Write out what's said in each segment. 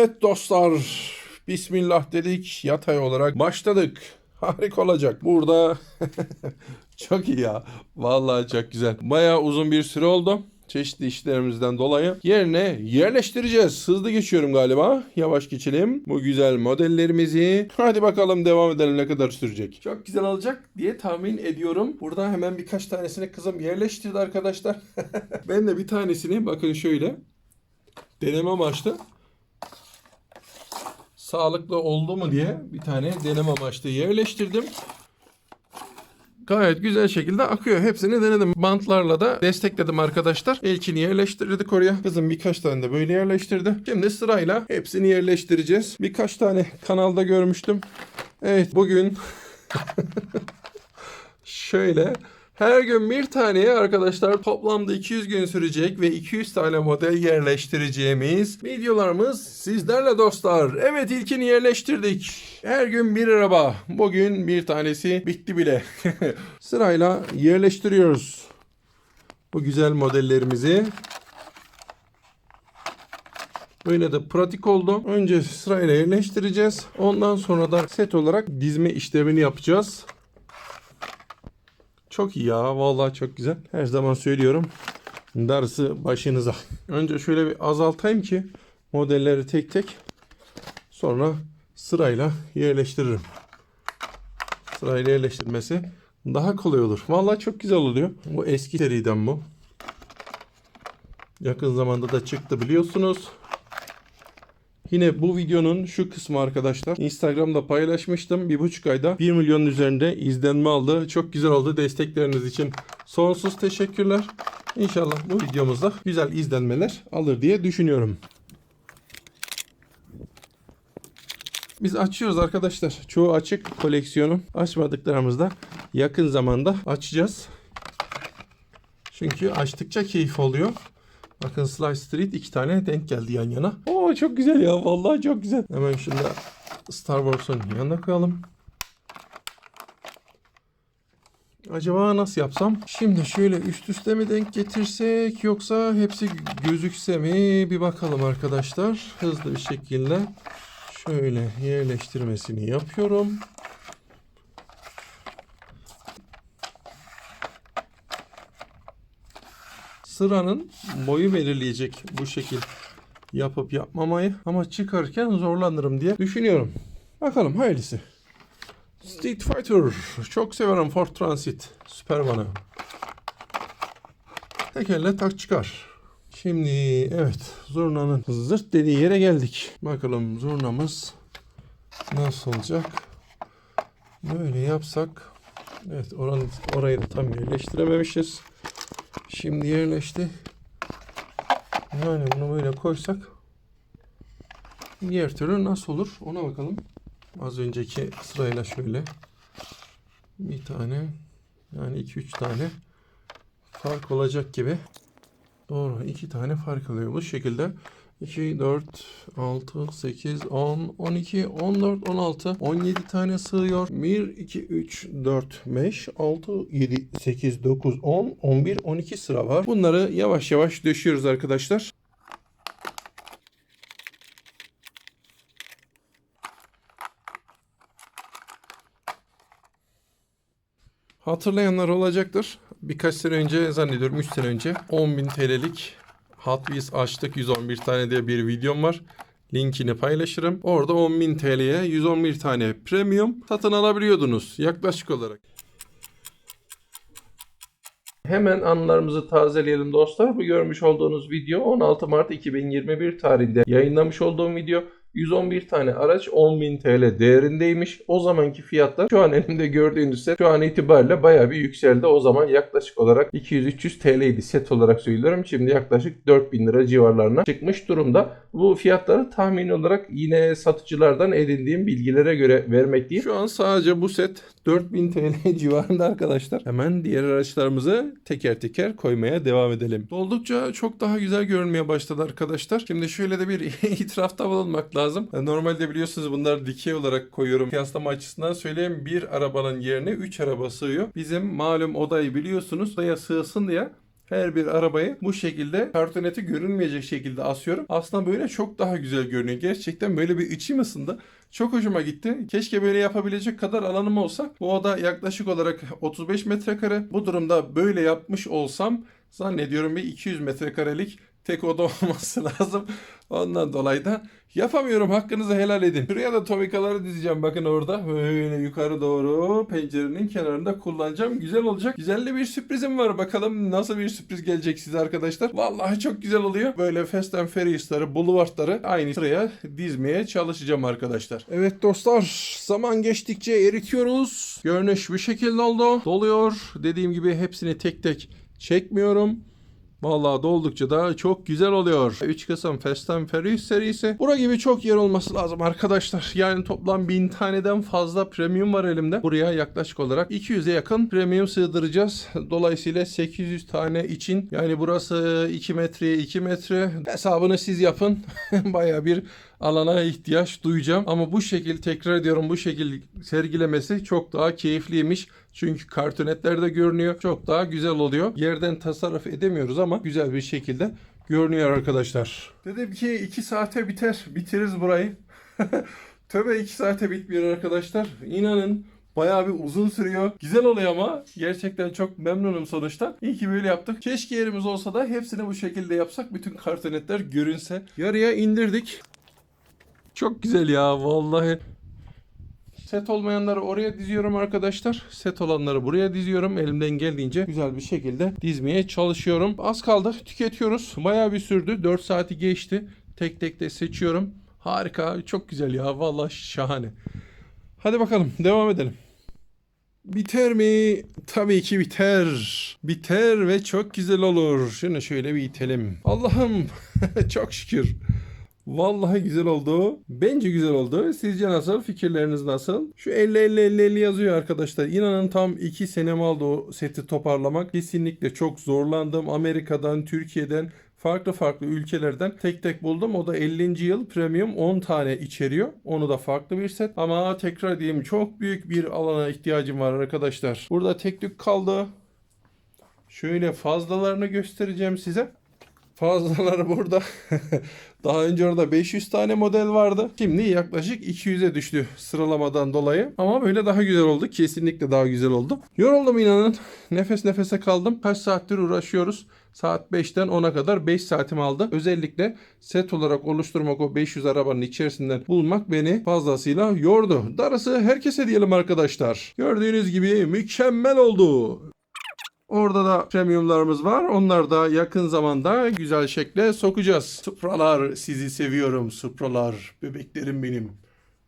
Evet dostlar. Bismillah dedik. Yatay olarak başladık. Harika olacak. Burada çok iyi ya. Vallahi çok güzel. Bayağı uzun bir süre oldu. Çeşitli işlerimizden dolayı yerine yerleştireceğiz. Hızlı geçiyorum galiba. Yavaş geçelim. Bu güzel modellerimizi. Hadi bakalım devam edelim ne kadar sürecek. Çok güzel olacak diye tahmin ediyorum. Burada hemen birkaç tanesini kızım yerleştirdi arkadaşlar. ben de bir tanesini bakın şöyle deneme amaçlı sağlıklı oldu mu diye bir tane deneme amaçlı yerleştirdim. Gayet güzel şekilde akıyor. Hepsini denedim. Bantlarla da destekledim arkadaşlar. İlkini yerleştirdik oraya. Kızım birkaç tane de böyle yerleştirdi. Şimdi sırayla hepsini yerleştireceğiz. Birkaç tane kanalda görmüştüm. Evet bugün şöyle her gün bir taneye arkadaşlar toplamda 200 gün sürecek ve 200 tane model yerleştireceğimiz videolarımız sizlerle dostlar. Evet ilkini yerleştirdik. Her gün bir araba. Bugün bir tanesi bitti bile. Sırayla yerleştiriyoruz. Bu güzel modellerimizi. Böyle de pratik oldu. Önce sırayla yerleştireceğiz. Ondan sonra da set olarak dizme işlemini yapacağız. Çok iyi ya. Vallahi çok güzel. Her zaman söylüyorum. Darısı başınıza. Önce şöyle bir azaltayım ki modelleri tek tek sonra sırayla yerleştiririm. Sırayla yerleştirmesi daha kolay olur. Vallahi çok güzel oluyor. Bu eski seriden bu. Yakın zamanda da çıktı biliyorsunuz. Yine bu videonun şu kısmı arkadaşlar Instagram'da paylaşmıştım. Bir buçuk ayda 1 milyonun üzerinde izlenme aldı. Çok güzel oldu. Destekleriniz için sonsuz teşekkürler. İnşallah bu videomuzda güzel izlenmeler alır diye düşünüyorum. Biz açıyoruz arkadaşlar. Çoğu açık koleksiyonu. Açmadıklarımızda yakın zamanda açacağız. Çünkü açtıkça keyif oluyor. Bakın Slice Street iki tane denk geldi yan yana. Oo çok güzel ya. Vallahi çok güzel. Hemen şunu Star Wars'un yanına koyalım. Acaba nasıl yapsam? Şimdi şöyle üst üste mi denk getirsek yoksa hepsi gözükse mi? Bir bakalım arkadaşlar. Hızlı bir şekilde şöyle yerleştirmesini yapıyorum. sıranın boyu belirleyecek bu şekil yapıp yapmamayı ama çıkarken zorlanırım diye düşünüyorum. Bakalım hayırlısı. Street Fighter. Çok severim Ford Transit. Süper bana. Tekerle tak çıkar. Şimdi evet zurnanın zırt dediği yere geldik. Bakalım zurnamız nasıl olacak? Böyle yapsak evet oranı, orayı da tam yerleştirememişiz. Şimdi yerleşti. Yani bunu böyle koysak diğer türlü nasıl olur ona bakalım. Az önceki sırayla şöyle bir tane yani iki üç tane fark olacak gibi. Doğru iki tane fark oluyor bu şekilde. 2, 4, 6, 8, 10, 12, 14, 16, 17 tane sığıyor. 1, 2, 3, 4, 5, 6, 7, 8, 9, 10, 11, 12 sıra var. Bunları yavaş yavaş döşüyoruz arkadaşlar. Hatırlayanlar olacaktır. Birkaç sene önce zannediyorum 3 sene önce 10.000 TL'lik Hot Wheels açtık 111 tane diye bir videom var. Linkini paylaşırım. Orada 10.000 TL'ye 111 tane premium satın alabiliyordunuz yaklaşık olarak. Hemen anılarımızı tazeleyelim dostlar. Bu görmüş olduğunuz video 16 Mart 2021 tarihinde yayınlamış olduğum video. 111 tane araç 10.000 TL değerindeymiş. O zamanki fiyatlar şu an elimde gördüğünüz set şu an itibariyle bayağı bir yükseldi. O zaman yaklaşık olarak 200-300 TL'ydi set olarak söylüyorum. Şimdi yaklaşık 4000 lira civarlarına çıkmış durumda. Bu fiyatları tahmin olarak yine satıcılardan edindiğim bilgilere göre vermekteyim. Şu an sadece bu set 4000 TL civarında arkadaşlar. Hemen diğer araçlarımızı teker teker koymaya devam edelim. Oldukça çok daha güzel görünmeye başladı arkadaşlar. Şimdi şöyle de bir itirafta bulunmak lazım. Normalde biliyorsunuz bunları dikey olarak koyuyorum. Kıyaslama açısından söyleyeyim bir arabanın yerine 3 araba sığıyor. Bizim malum odayı biliyorsunuz odaya sığsın diye Her bir arabayı bu şekilde kartoneti görünmeyecek şekilde asıyorum. Aslında böyle çok daha güzel görünüyor. Gerçekten böyle bir içim ısındı. Çok hoşuma gitti. Keşke böyle yapabilecek kadar alanım olsa. Bu oda yaklaşık olarak 35 metrekare. Bu durumda böyle yapmış olsam zannediyorum bir 200 metrekarelik tek oda olması lazım. Ondan dolayı da yapamıyorum. Hakkınızı helal edin. Şuraya da tomikaları dizeceğim. Bakın orada. Böyle yukarı doğru pencerenin kenarında kullanacağım. Güzel olacak. Güzel de bir sürprizim var. Bakalım nasıl bir sürpriz gelecek size arkadaşlar. Vallahi çok güzel oluyor. Böyle Fast and Furious'ları, Boulevard'ları aynı sıraya dizmeye çalışacağım arkadaşlar. Evet dostlar. Zaman geçtikçe eritiyoruz. Görünüş bu şekilde oldu. Doluyor. Dediğim gibi hepsini tek tek çekmiyorum. Vallahi doldukça da çok güzel oluyor. 3 kısım Fast and Furious serisi. Bura gibi çok yer olması lazım arkadaşlar. Yani toplam 1000 taneden fazla premium var elimde. Buraya yaklaşık olarak 200'e yakın premium sığdıracağız. Dolayısıyla 800 tane için yani burası 2 metreye 2 metre. Hesabını siz yapın. Baya bir alana ihtiyaç duyacağım. Ama bu şekil tekrar ediyorum bu şekil sergilemesi çok daha keyifliymiş. Çünkü kartonetlerde görünüyor. Çok daha güzel oluyor. Yerden tasarruf edemiyoruz ama güzel bir şekilde görünüyor arkadaşlar. Dedim ki 2 saate biter. Bitiririz burayı. Töbe 2 saate bitmiyor arkadaşlar. İnanın Bayağı bir uzun sürüyor. Güzel oluyor ama gerçekten çok memnunum sonuçta. İyi ki böyle yaptık. Keşke yerimiz olsa da hepsini bu şekilde yapsak. Bütün kartonetler görünse. Yarıya indirdik. Çok güzel ya vallahi. Set olmayanları oraya diziyorum arkadaşlar. Set olanları buraya diziyorum. Elimden geldiğince güzel bir şekilde dizmeye çalışıyorum. Az kaldı. Tüketiyoruz. Bayağı bir sürdü. 4 saati geçti. Tek tek de seçiyorum. Harika. Çok güzel ya. Vallahi şahane. Hadi bakalım devam edelim. Biter mi? Tabii ki biter. Biter ve çok güzel olur. Şunu şöyle bir itelim. Allah'ım çok şükür. Vallahi güzel oldu. Bence güzel oldu. Sizce nasıl? Fikirleriniz nasıl? Şu 50 50 50 50 yazıyor arkadaşlar. İnanın tam 2 senem aldı o seti toparlamak. Kesinlikle çok zorlandım. Amerika'dan, Türkiye'den farklı farklı ülkelerden tek tek buldum. O da 50. yıl premium 10 tane içeriyor. Onu da farklı bir set. Ama tekrar diyeyim çok büyük bir alana ihtiyacım var arkadaşlar. Burada tek tük kaldı. Şöyle fazlalarını göstereceğim size. Fazlaları burada. Daha önce orada 500 tane model vardı. Şimdi yaklaşık 200'e düştü sıralamadan dolayı. Ama böyle daha güzel oldu. Kesinlikle daha güzel oldu. Yoruldum inanın. Nefes nefese kaldım. Kaç saattir uğraşıyoruz. Saat 5'ten 10'a kadar 5 saatim aldı. Özellikle set olarak oluşturmak o 500 arabanın içerisinden bulmak beni fazlasıyla yordu. Darısı herkese diyelim arkadaşlar. Gördüğünüz gibi mükemmel oldu. Orada da premiumlarımız var. Onlar da yakın zamanda güzel şekle sokacağız. Supralar sizi seviyorum. Supralar bebeklerim benim.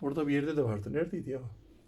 Orada bir yerde de vardı. Neredeydi ya?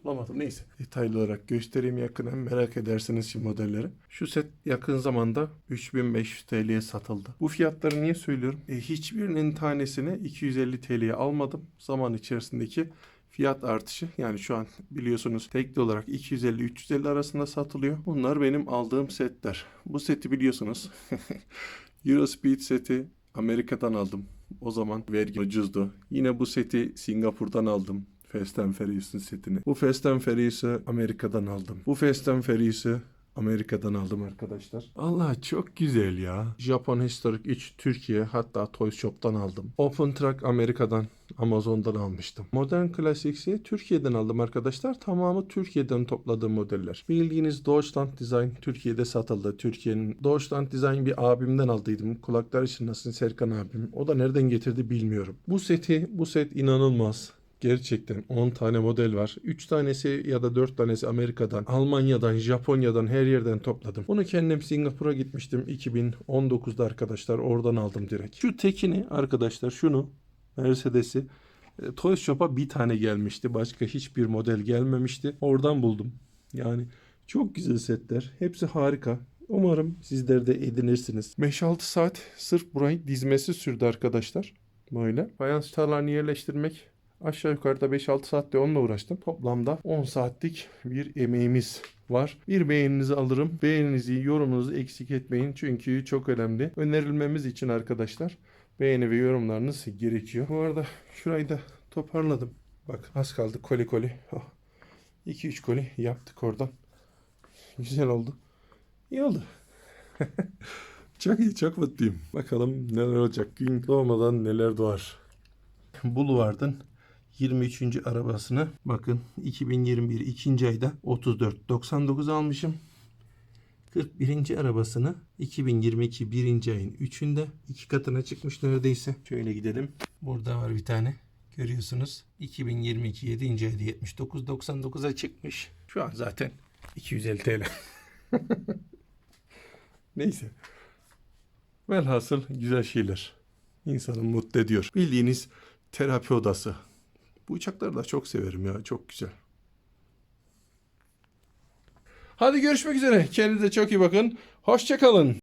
Bulamadım. Neyse. Detaylı olarak göstereyim yakından. Merak edersiniz şimdi modelleri. Şu set yakın zamanda 3500 TL'ye satıldı. Bu fiyatları niye söylüyorum? E, hiçbirinin tanesini 250 TL'ye almadım. Zaman içerisindeki fiyat artışı yani şu an biliyorsunuz tekli olarak 250-350 arasında satılıyor. Bunlar benim aldığım setler. Bu seti biliyorsunuz. Eurospeed seti Amerika'dan aldım. O zaman vergi ucuzdu. Yine bu seti Singapur'dan aldım. Fast and Furious'un setini. Bu Fast and Furious'u Amerika'dan aldım. Bu Fast and Furious'u Amerika'dan aldım arkadaşlar. Allah çok güzel ya. Japon Historic 3 Türkiye hatta Toy Shop'tan aldım. Open Track Amerika'dan Amazon'dan almıştım. Modern Classics'i Türkiye'den aldım arkadaşlar. Tamamı Türkiye'den topladığım modeller. Bildiğiniz Deutschland Design Türkiye'de satıldı. Türkiye'nin Deutschland Design bir abimden aldıydım. Kulaklar için nasıl Serkan abim. O da nereden getirdi bilmiyorum. Bu seti, bu set inanılmaz. Gerçekten 10 tane model var. 3 tanesi ya da 4 tanesi Amerika'dan, Almanya'dan, Japonya'dan her yerden topladım. Bunu kendim Singapur'a gitmiştim 2019'da arkadaşlar. Oradan aldım direkt. Şu tekini arkadaşlar şunu Mercedes'i e, Toy Shop'a bir tane gelmişti. Başka hiçbir model gelmemişti. Oradan buldum. Yani çok güzel setler. Hepsi harika. Umarım sizler de edinirsiniz. 5-6 saat sırf burayı dizmesi sürdü arkadaşlar. Böyle. Fayans çıtalarını yerleştirmek Aşağı yukarıda 5-6 saatte onunla uğraştım. Toplamda 10 saatlik bir emeğimiz var. Bir beğeninizi alırım. Beğeninizi, yorumunuzu eksik etmeyin. Çünkü çok önemli. Önerilmemiz için arkadaşlar beğeni ve yorumlarınız gerekiyor. Bu arada şurayı da toparladım. Bak az kaldı koli koli. 2-3 koli yaptık oradan. Güzel oldu. İyi oldu. Çok iyi, çok mutluyum. Bakalım neler olacak. Gün doğmadan neler doğar. Boulevard'ın 23. arabasını bakın 2021 ikinci ayda 34.99 almışım. 41. arabasını 2022 birinci ayın 3'ünde iki katına çıkmış neredeyse. Şöyle gidelim. Burada var bir tane. Görüyorsunuz. 2022 7. ayda 79.99'a çıkmış. Şu an zaten 250 TL. Neyse. Velhasıl güzel şeyler. İnsanı mutlu ediyor. Bildiğiniz terapi odası. Bu uçakları da çok severim ya. Çok güzel. Hadi görüşmek üzere. Kendinize çok iyi bakın. Hoşçakalın.